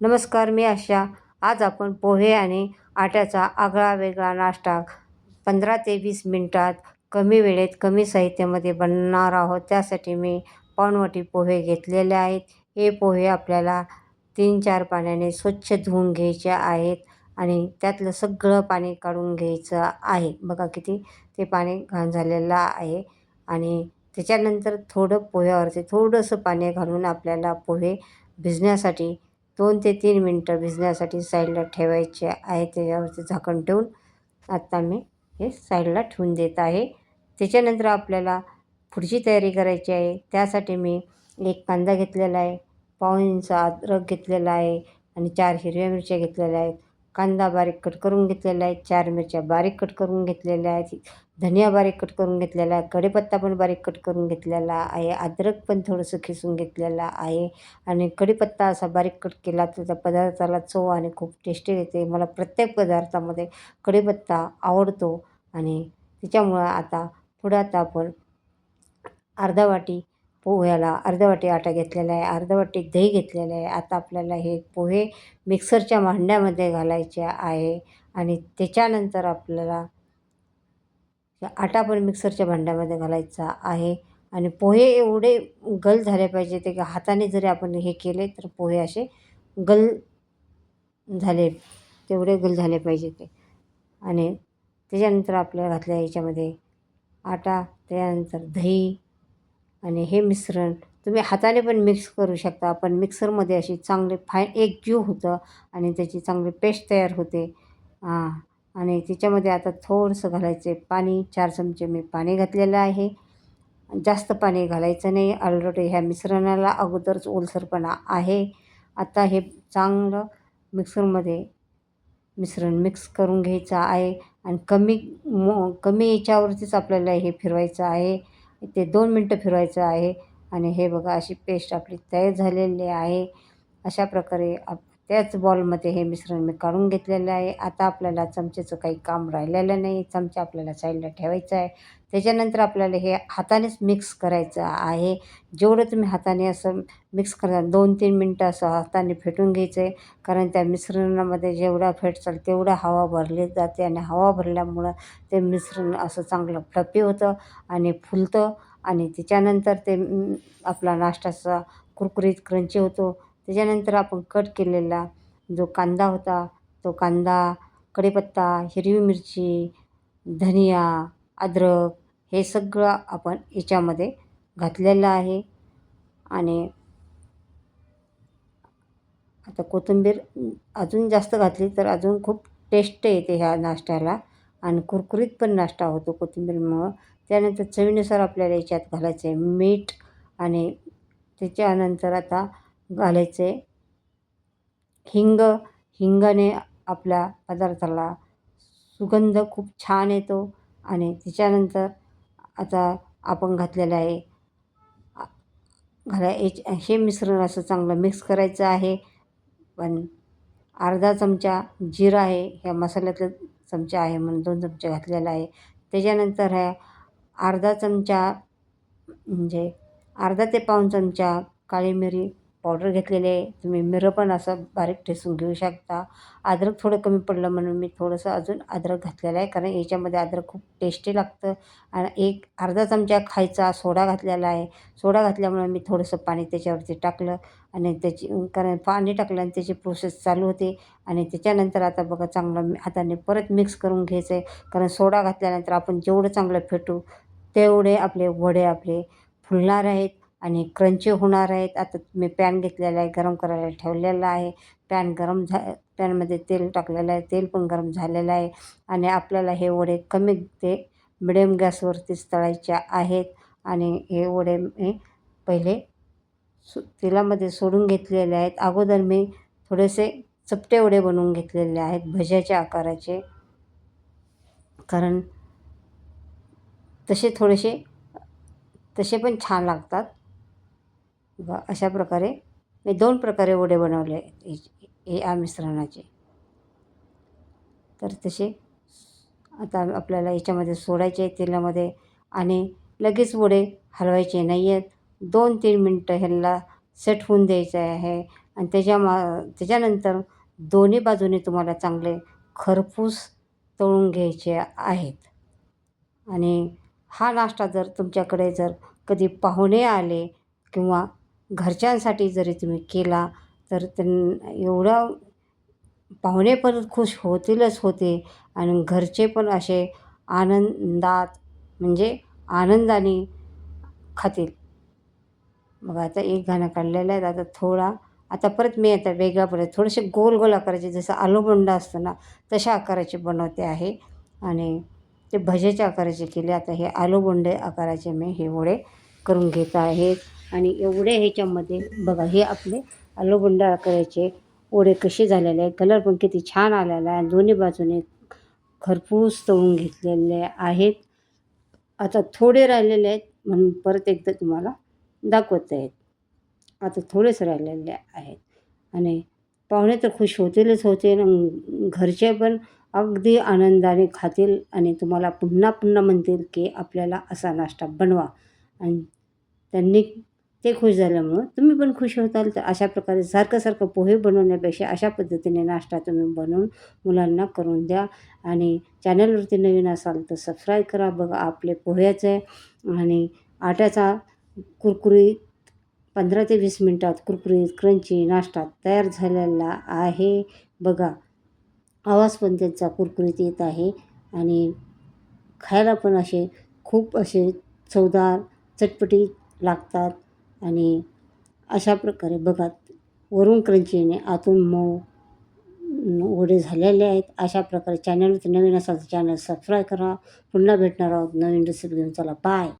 नमस्कार मी आशा. आज आपण पोहे आणि आट्याचा आगळा वेगळा नाश्ता पंधरा ते वीस मिनटात कमी वेळेत कमी साहित्यामध्ये बनणार आहोत. त्यासाठी मी पावनवाटी पोहे घेतलेले आहेत. हे पोहे आपल्याला तीन चार पाण्याने स्वच्छ धुवून घ्यायचे आहेत आणि त्यातलं सगळं पाणी काढून घ्यायचं आहे. बघा किती ते पाणी घाण झालेलं आहे आणि त्याच्यानंतर थोडं पोह्यावरती थोडंसं पाणी घालून आपल्याला पोहे भिजण्यासाठी दोन ते तीन मिनटं भिजण्यासाठी साईडला ठेवायचे आहे. त्याच्यावरती झाकण ठेवून आत्ता मी हे साईडला ठेवून देत आहे. त्याच्यानंतर आपल्याला पुढची तयारी करायची आहे. त्यासाठी मी एक कांदा घेतलेला आहे पाऊन इंच अद्रक घेतलेला आहे आणि चार हिरव्या मिरच्या घेतलेल्या आहेत. कांदा बारीक कट करून घेतलेला आहे चार मिरच्या बारीक कट करून घेतलेल्या आहेत धनिया बारीक कट करून घेतलेला आहे कढीपत्ता पण बारीक कट करून घेतलेला आहे अद्रक पण थोडंसं खिसून घेतलेला आहे आणि कढीपत्ता असा बारीक कट केला तर त्या पदार्थाला चव आणि खूप टेस्टी येते. मला प्रत्येक पदार्थामध्ये कढीपत्ता आवडतो आणि त्याच्यामुळं आता पुढं आता आपण अर्धा वाटी पोह्याला अर्धवाटी आटा घेतलेला आहे अर्धा दही घेतलेलं आहे. आता आपल्याला हे पोहे मिक्सरच्या भांड्यामध्ये घालायचे आहे आणि त्याच्यानंतर आपल्याला आटा पण मिक्सरच्या भांड्यामध्ये घालायचा आहे. आणि पोहे एवढे गल झाले पाहिजे ते की हाताने जरी आपण हे केले तर पोहे असे गल झाले तेवढे गल झाले पाहिजे ते. आणि त्याच्यानंतर आपल्याला घातल्या याच्यामध्ये आटा त्याच्यानंतर दही आणि हे मिश्रण तुम्ही हाताने पण मिक्स करू शकता. पण मिक्सरमध्ये अशी चांगले फाय एक जीव होतं आणि त्याची चांगली पेस्ट तयार होते. आणि त्याच्यामध्ये आता थोडंसं घालायचं आहे पाणी. चार चमचे मी पाणी घातलेलं आहे. जास्त पाणी घालायचं नाही. ऑलरेडी ह्या मिश्रणाला अगोदरच ओलसरपणा आहे. आता हे चांगलं मिक्सरमध्ये मिश्रण मिक्स करून घ्यायचं आहे. आणि कमी मो कमी याच्यावरतीच आपल्याला हे फिरवायचं आहे. ते दोन मिनटं फिरवायचं आहे. आणि हे बघा अशी पेस्ट आपली तयार झालेली आहे. अशा प्रकारे आप त्याच बॉलमध्ये हे मिश्रण मी काढून घेतलेलं आहे. आता आपल्याला चमच्याचं काही काम राहिलेलं नाही. चमचा आपल्याला साईडला ठेवायचा आहे. त्याच्यानंतर आपल्याला हे हातानेच मिक्स करायचं आहे. जेवढं तुम्ही हाताने असं मिक्स करा दोन तीन मिनटं असं हाताने फेटून घ्यायचं आहे कारण त्या मिश्रणामध्ये जेवढा फेटचाल तेवढा हवा भरली जाते आणि हवा भरल्यामुळं ते मिश्रण असं चांगलं फ्लपी होतं आणि फुलतं. आणि त्याच्यानंतर ते आपला नाश्ताचा कुरकुरीत क्रंची होतो. त्याच्यानंतर आपण कट केलेला जो कांदा होता तो कांदा कढीपत्ता हिरवी मिरची धनिया अद्रक हे सगळं आपण याच्यामध्ये घातलेलं आहे. आणि आता कोथिंबीर अजून जास्त घातली तर अजून खूप टेस्ट येते ह्या नाश्त्याला. आणि कुरकुरीत पण नाश्ता होतो कोथिंबीरमुळं. त्यानंतर चवीनुसार आपल्याला याच्यात घालायचं आहे मीठ आणि त्याच्यानंतर आता घालायचे. हिंग हिंगाने आपल्या पदार्थाला सुगंध खूप छान येतो आणि त्याच्यानंतर आता आपण घातलेलं आहे घाला याच हे मिश्रण असं चांगलं मिक्स करायचं आहे. पण अर्धा चमचा जिरा आहे ह्या मसाल्यातलं चमचा आहे म्हणून दोन चमचे घातलेला आहे. त्याच्यानंतर ह्या अर्धा चमचा म्हणजे अर्धा ते पाऊण चमचा काळी मिरी पावडर घेतलेले आहे. तुम्ही मिरं पण असं बारीक ठेसून घेऊ शकता. अद्रक थोडं कमी पडलं म्हणून मी थोडंसं अजून अद्रक घातलेलं आहे. कारण याच्यामध्ये अद्रक खूप टेस्टी लागतं. आणि एक अर्धा चमचा खायचा सोडा घातलेला आहे. सोडा घातल्यामुळे मी थोडंसं पाणी त्याच्यावरती टाकलं. आणि त्याची कारण पाणी टाकलं आणि त्याची प्रोसेस चालू होते. आणि त्याच्यानंतर आता बघा चांगलं हाताने परत मिक्स करून घ्यायचं आहे. कारण सोडा घातल्यानंतर आपण जेवढं चांगलं फेटू तेवढे आपले वडे आपले फुलणार आहेत. आणि क्रंची होणार आहेत. आता मी पॅन घेतलेला आहे गरम करायला ठेवलेला आहे. पॅन गरम झा पॅनमध्ये तेल टाकलेलं आहे. तेल पण गरम झालेलं आहे. आणि आपल्याला हे वडे कमी ते मिडियम गॅसवरतीच तळायचे आहेत. आणि हे वडे मी पहिले सु तेलामध्ये सोडून घेतलेले आहेत. अगोदर मी थोडेसे चपटे वडे बनवून घेतलेले आहेत भज्याच्या आकाराचे. कारण तसे थोडेसे तसे पण छान लागतात. बघा अशा प्रकारे मी दोन प्रकारे वडे बनवले हे या मिश्रणाचे. तर तसे आता आपल्याला याच्यामध्ये सोडायचे तेलामध्ये आणि लगेच वडे हलवायचे नाही आहेत. दोन तीन मिनटं ह्याला सेट होऊन द्यायचं आहे आणि त्याच्या मा त्याच्यानंतर दोन्ही बाजूने तुम्हाला चांगले खरपूस तळून घ्यायचे आहेत. आणि हा नाश्ता जर तुमच्याकडे जर कधी पाहुणे आले किंवा घरच्यांसाठी जरी तुम्ही केला तर त्यां एवढं पाहुणे पण खुश होतीलच होते आणि घरचे पण असे आनंदात म्हणजे आनंदाने खातील. मग आता एक गाणं काढलेलं आहे आता थोडा आता परत मी आता वेगळा परत थोडेसे गोल गोल आकाराचे जसं आलूबंडा असतो ना तशा आकाराचे बनवते आहे. आणि ते भजेच्या आकाराचे केले. आता हे आलूबोंडे आकाराचे मी हे वडे करून घेत आहे. आणि एवढे ह्याच्यामध्ये बघा हे आपले आलूबोंडा आकाराचे ओढे कसे झालेले आहे कलर पण किती छान आलेला आहे. दोन्ही बाजूने खरपूस तळून घेतलेले आहेत. आता थोडे राहिलेले आहेत म्हणून परत एकदा तुम्हाला दाखवत आहेत आता थोडेच राहिलेले आहेत. आणि पाहुणे तर खुश होतीलच होतील घरचे पण अगदी आनंदाने खातील आणि तुम्हाला पुन्हा पुन्हा म्हणतील की आपल्याला असा नाश्ता बनवा. आणि त्यांनी ते खुश झाल्यामुळं तुम्ही पण खुश होताल. तर अशा प्रकारे सारखं सारखं पोहे बनवण्यापेक्षा अशा पद्धतीने नाश्ता तुम्ही बनवून मुलांना करून द्या. आणि चॅनलवरती नवीन असाल तर सबस्क्राईब करा. बघा आपले पोह्याचे आणि आट्याचा कुरकुरीत पंधरा ते वीस मिनटात कुरकुरीत क्रंची नाश्ता तयार झालेला आहे. बघा आवाज पण त्यांचा कुरकुरीत येत आहे. आणि खायला पण असे खूप असे चवदार चटपटीत लागतात. आणि अशा प्रकारे बघा वरून क्रंचीने आतून मऊ वडे झालेले आहेत. अशा प्रकारे चॅनल नवीन असाल तर चॅनल सबस्क्राईब करा. पुन्हा भेटणार आहोत नवीन रेसिपी घेऊन. चला बाय